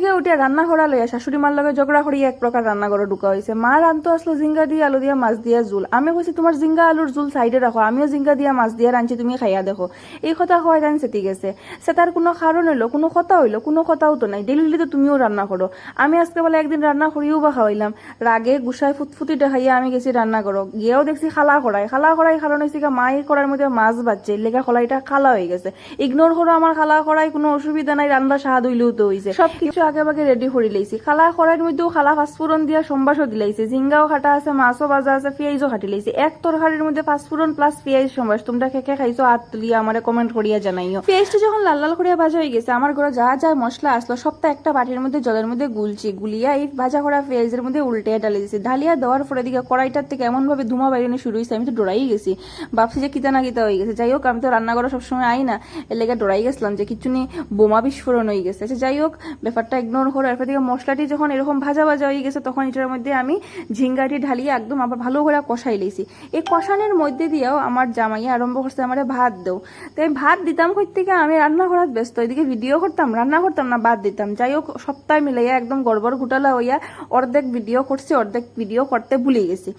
থেকে উঠে রান্না করা লইয়া শাশুড়ি মার লগে ঝগড়া করিয়া এক প্রকার রান্না করে ঢুকা হয়েছে মা রান্ধতো আসলো জিঙ্গা দিয়ে আলু দিয়া মাছ দিয়া জুল। আমি কইছি তোমার জিঙ্গা আলুর জুল সাইডে রাখো আমিও জিঙ্গা দিয়া মাছ দিয়া রাঁধছি তুমি খাইয়া দেখো। এই কথা হয় রান সেটি গেছে। সে তার কোনো কারণ হইল কোনো কথা হইল, কোনো কথাও তো নাই। ডেলি তো তুমিও রান্না করো আমি আজকে বলে একদিন রান্না করিও বা খাওয়াইলাম রাগে গুসাই ফুটফুটি দেখাইয়া আমি গেছি রান্না করো গিয়েও দেখছি খালা করাই খালা করাই কারণ হয়েছে মাই করার মধ্যে মাছ বাজছে লেগা খলাইটা খালা হয়ে গেছে। ইগনোর করো আমার খালা করাই কোনো অসুবিধা নাই রান্না স্বাদ হইলেও তো হইছে সব আগে বাগে রেডি করে লাইছি খালা করার মধ্যেও খালা ফাঁসফুরন দিয়া সম্বাসও দিলাইছে জিঙ্গাও খাটা আছে মাছও বাজা আছে পেঁয়াজও খাটি লাইছে এক তরকারির মধ্যে ফাঁসফুরন প্লাস পেঁয়াজ সম্বাস। তোমরা খেকে খাইছো হাত তুলিয়া আমার কমেন্ট করিয়া জানাইও। পেঁয়াজটা যখন লাল লাল করিয়া ভাজা হয়ে গেছে আমার ঘরে যা যা মশলা আসলো সবটা একটা বাটির মধ্যে, জলের মধ্যে গুলছি, গুলিয়া, এই ভাজা করা পেঁয়াজের মধ্যে উল্টে ডালে দিছি ঢালিয়া দেওয়ার পরে দিকে কড়াইটার থেকে এমন ভাবে ধুমা বাইরানো শুরু হয়েছে আমি তো ডরাই গেছি। ভাবছি যে কিতা না কিতা হয়ে গেছে। যাই হোক আমি তো রান্না করা সবসময় আই না, এর লেগে ডরাই গেছিলাম যে কিছু নি বোমা বিস্ফোরণ হয়ে গেছে। আচ্ছা যাই হোক ব্যাপারটা ইগনোর করে। এরপর দিকে মশলাটি যখন এরকম ভাজা ভাজা হয়ে গেছে, তখন এটার মধ্যে আমি ঝিঙ্গাটি ঢালিয়ে একদম আবার ভালো করে কষাই লেছি। এই কষানোর মধ্যে দিয়েও আমার জামাইয়া আরম্ভ করছে, আমার ভাত দেও। তাই ভাত দিতাম কই থেকে আমি রান্না করার ব্যস্ত, এদিকে ভিডিও করতাম, রান্না করতাম না ভাত দিতাম। যাই হোক, সপ্তাহ মিলাইয়া একদম গড়বড় গুটালা হইয়া অর্ধেক ভিডিও করছি, অর্ধেক ভিডিও করতে ভুলে গেছি।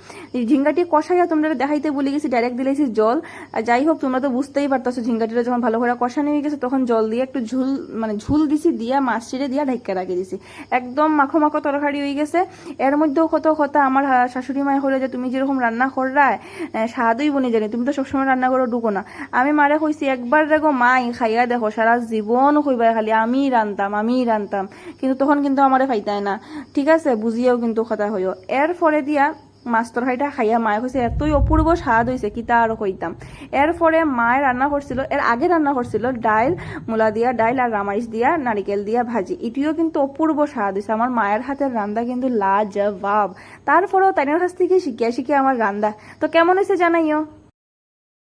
ঝিঙ্গাটি কষাইয়া তোমরা দেখাইতে ভুলে গেছি ডাইরেক্ট দিলেছি জল। আর যাই হোক, তোমরা তো বুঝতেই পারতেছো, ঝিঙ্গাটিটা যখন ভালো করে কষানো হয়ে গেছে, তখন জল দিয়ে একটু ঝুল মানে ঝুল দিছি, দিয়া মাছ ছিঁড়ে দিয়া ঢাইকা রাখি দিছি। একদম মাখো মাখো তরকারি হয়ে গেছে। এর মধ্যেও কত কথা আমার শাশুড়ি মায় হলো যে, তুমি যেরকম রান্না কররা স্বাদই বনি জানি তুমি তো সবসময় রান্না করো, ঢুকো না। আমি মারে কইছি, একবার দেখো মাই, খাইয়া দেখো, সারা জীবন কইবা খালি আমি রান্তাম আমি রান্তাম। কিন্তু তখন কিন্তু আমারে ফাইতায় না। ঠিক আছে, বুঝিয়েও কিন্তু কথা হইও এর ফলে দিয়া মাছ তরকারিটা খাইয়া মায়ে কইছে এতই অপূর্ব স্বাদ হয়েছে কিতা আরও কইতাম এরপরে মায়ে রান্না করছিল এর আগে রান্না করছিল ডাইল মূলা দিয়া ডাইল আর রামাইশ দিয়া নারিকেল দিয়া ভাজি। এটিও কিন্তু অপূর্ব স্বাদ হয়েছে আমার মায়ের হাতের রান্দা কিন্তু লাজবাব। তারপরেও তাইনের কাছ থেকে শিখিয়া শিখিয়া আমার রান্দা তো কেমন হয়েছে জানাইও?